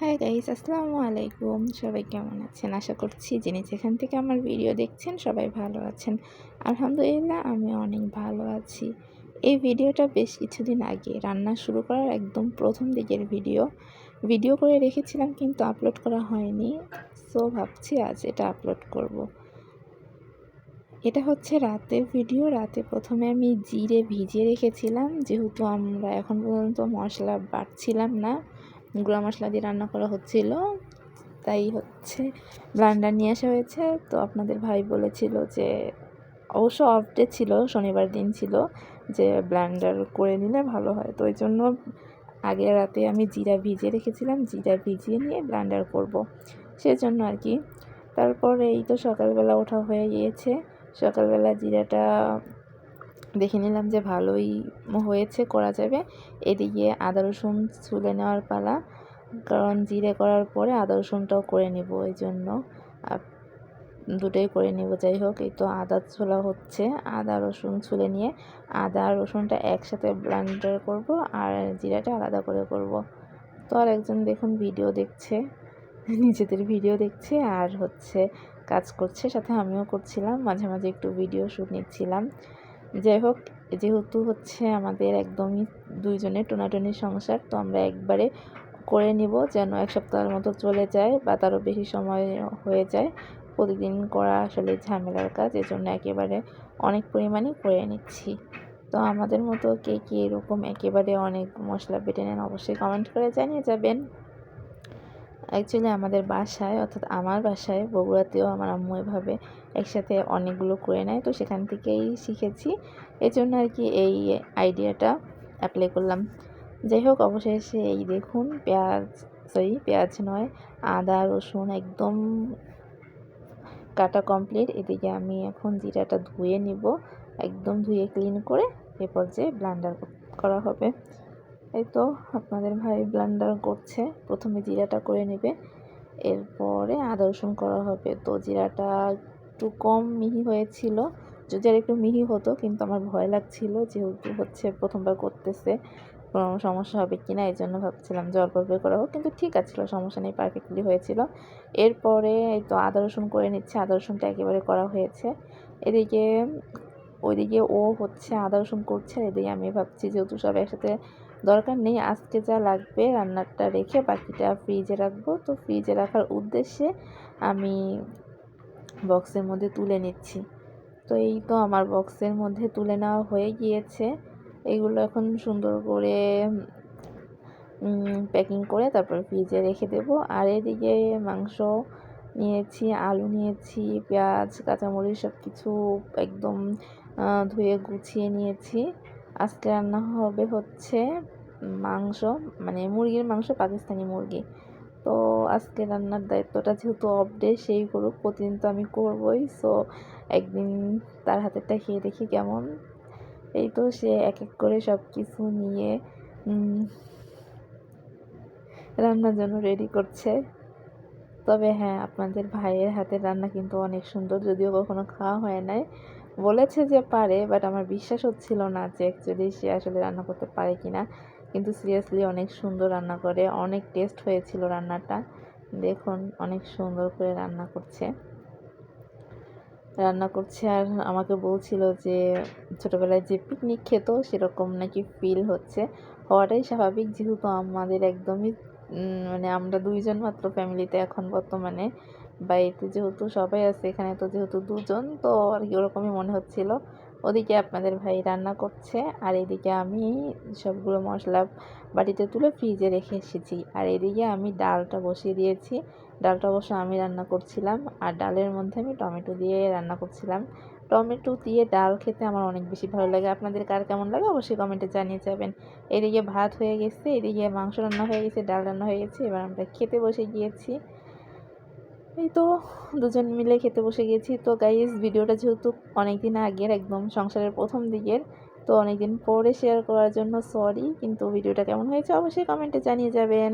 Hi guys আসসালামু আলাইকুম। সবাই কেমন আছেন? আশা করছি যিনি যেখান থেকে আমার ভিডিও দেখছেন সবাই ভালো আছেন। আলহামদুলিল্লাহ, আমি অনেক ভালো আছি। এই ভিডিওটা বেশ কিছুদিন আগে রান্না শুরু করার একদম প্রথম দিকের ভিডিও। ভিডিও করে রেখেছিলাম কিন্তু আপলোড করা হয়নি। সো ভাবছি আজ এটা আপলোড করব। এটা হচ্ছে রাতের ভিডিও। রাতে প্রথমে আমি জিরে ভিজিয়ে রেখেছিলাম। যেহেতু আমরা এখন পর্যন্ত মশলা বাটছিলাম না গুঁড়া মশলা দিয়ে রান্না করা হচ্ছিল, তাই হচ্ছে ব্লান্ডার নিয়ে আসা হয়েছে। তো আপনাদের ভাই বলেছিল যে, অবশ্য অফ ডে ছিল, শনিবার দিন ছিল, যে ব্লান্ডার করে নিলে ভালো হয়। তো ওই জন্য আগের রাতে আমি জিরা ভিজিয়ে রেখেছিলাম, জিরা ভিজিয়ে নিয়ে ব্লান্ডার করব। সেজন্য আর কি। তারপরে এই তো সকালবেলা ওঠা হয়ে গিয়েছে। সকালবেলা জিরাটা দেখে নিলাম যে ভালোই হয়েছে, করা যাবে। এদিকে আদা রসুন ছুলে নেওয়ার পালা। কারণ জিরে করার পরে আদা রসুনটাও করে নেব, এই জন্য। দুটোই করে নেব, যাই হোক, এই তো আদা ছোলা হচ্ছে। আদা রসুন ছুলে নিয়ে আদা রসুনটা একসাথে ব্লান্ডার করব আর জিরাটা আলাদা করে করব। তো আর একজন দেখুন ভিডিও দেখছে, নিজেদের ভিডিও দেখছে আর হচ্ছে কাজ করছে। সাথে আমিও করছিলাম, মাঝে মাঝে একটু ভিডিও শ্যুট নিচ্ছিলাম। যাই হোক, যেহেতু হচ্ছে আমাদের একদমই দুইজনের টোনাটনি সংসার তো আমরা একবারে করে নিব যেন এক সপ্তাহের মতো চলে যায় বা তারও বেশি সময় হয়ে যায়। প্রতিদিন করা আসলে ঝামেলার কাজ, এজন্য একেবারে অনেক পরিমাণে করে নিচ্ছি। তো আমাদের মতো কে কে এরকম একেবারে অনেক মশলা বেটে নেন অবশ্যই কমেন্ট করে জানিয়ে যাবেন। অ্যাকচুয়ালি আমাদের বাসায়, অর্থাৎ আমার বাসায় বগুড়াতেও আমার আম্মু এভাবে একসাথে অনেকগুলো করে নেয়। তো সেখান থেকেই শিখেছি। এই জন্য আর কি এই আইডিয়াটা অ্যাপ্লাই করলাম। যাই হোক, অবশেষে এই দেখুন, পেঁয়াজ সরি পেঁয়াজ নয়, আদা, রসুন একদম কাটা কমপ্লিট এদিকে আমি এখন জিরাটা ধুয়ে নিব। একদম ধুয়ে ক্লিন করে, এরপর পর্যায়ে ব্লান্ডার করা হবে। এই তো আপনাদের ভাই ব্লান্ডার করছে। প্রথমে জিরাটা করে নেবে। এরপরে আদা রসুন করা হবে। তো জিরাটা একটু কম মিহি হয়েছিল। যদি আর একটু মিহি হতো, কিন্তু আমার ভয় লাগছিল যেহেতু হচ্ছে প্রথমবার করতেছে। কোনো সমস্যা হবে কি না এই জন্য ভাবছিলাম অল্প অল্প করা হোক কিন্তু ঠিক আছে সমস্যা নেই পারফেক্টলি হয়েছিল। এরপরে এই তো আদা রসুন করে নিচ্ছে। আদা রসুনটা একেবারে করা হয়েছে। এদিকে ওইদিকে ও হচ্ছে আদা রসুন করছে এদিকে আমি ভাবছি যেহেতু সব একসাথে দরকার নেই, আজকে যা লাগবে রান্নাটা রেখে বাকিটা ফ্রিজে রাখব। তো ফ্রিজে রাখার উদ্দেশ্যে আমি বক্সের মধ্যে তুলে নিচ্ছি। তো এই তো আমার বক্সের মধ্যে তুলে নেওয়া হয়ে গিয়েছে। এগুলো এখন সুন্দর করে প্যাকিং করে তারপর ফ্রিজে রেখে দেব। আর এদিকে মাংস নিয়েছি, আলু নিয়েছি, পেঁয়াজ, কাঁচামরিচ সব কিছু একদম ধুয়ে গুছিয়ে নিয়েছি। আজকে রান্না হবে হচ্ছে মাংস মানে মুরগির মাংস, পাকিস্তানি মুরগি। তো আজকে রান্নার দায়িত্বটা যেহেতু অফ সেই করুক, প্রতিদিন তো আমি করবই। সো একদিন তার হাতেরটা খেয়ে দেখি কেমন। এই তো সে এক এক করে সব কিছু নিয়ে রান্নার জন্য রেডি করছে। তবে হ্যাঁ আপনাদের ভাইয়ের হাতের রান্না কিন্তু অনেক সুন্দর, যদিও কখনো খাওয়া হয় নাই। বলেছে যে পারে বাট আমার বিশ্বাস হচ্ছিল না যে অ্যাকচুয়ালি সে আসলে রান্না করতে পারে কি না কিন্তু সিরিয়াসলি অনেক সুন্দর রান্না করে, অনেক টেস্ট হয়েছিল রান্নাটা। দেখুন, অনেক সুন্দর করে রান্না করছে। রান্না করছে আর আমাকে বলছিল যে ছোটোবেলায় যে পিকনিক খেত, সেরকম নাকি ফিল হচ্ছে। হওয়াটাই স্বাভাবিক, যেহেতু আমাদের একদমই মানে আমরা দুইজন মাত্র ফ্যামিলিতে এখন বর্তমানে। বাড়িতে যেহেতু সবাই আছে, এখানে তো যেহেতু দুজন, তো আর কি ওরকমই মনে হচ্ছিল। ওদিকে আপনাদের ভাই রান্না করছে, আর এদিকে আমি সবগুলো মশলা বাটিতে তুলে ফ্রিজে রেখে এসেছি। আর এদিকে আমি ডালটা বসিয়ে দিয়েছি। ডালটা অবশ্য আমি রান্না করছিলাম, আর ডালের মধ্যে আমি টমেটো দিয়ে রান্না করছিলাম। টমেটো দিয়ে ডাল খেতে আমার অনেক বেশি ভালো লাগে। আপনাদের কার কেমন লাগে অবশ্যই কমেন্টে জানিয়ে যাবেন। এদিকে ভাত হয়ে গেছে, এদিকে মাংস রান্না হয়ে গেছে, ডাল রান্না হয়ে গেছে, এবার আমরা খেতে বসে গিয়েছি। এই তো দুজন মিলে খেতে বসে গেছি তো গাইজ ভিডিওটা যেহেতু অনেক দিন আগের, একদম সংসারের প্রথম দিকের, তো অনেকদিন পরে শেয়ার করার জন্য সরি কিন্তু ভিডিওটা কেমন হয়েছে অবশ্যই কমেন্টে জানিয়ে যাবেন।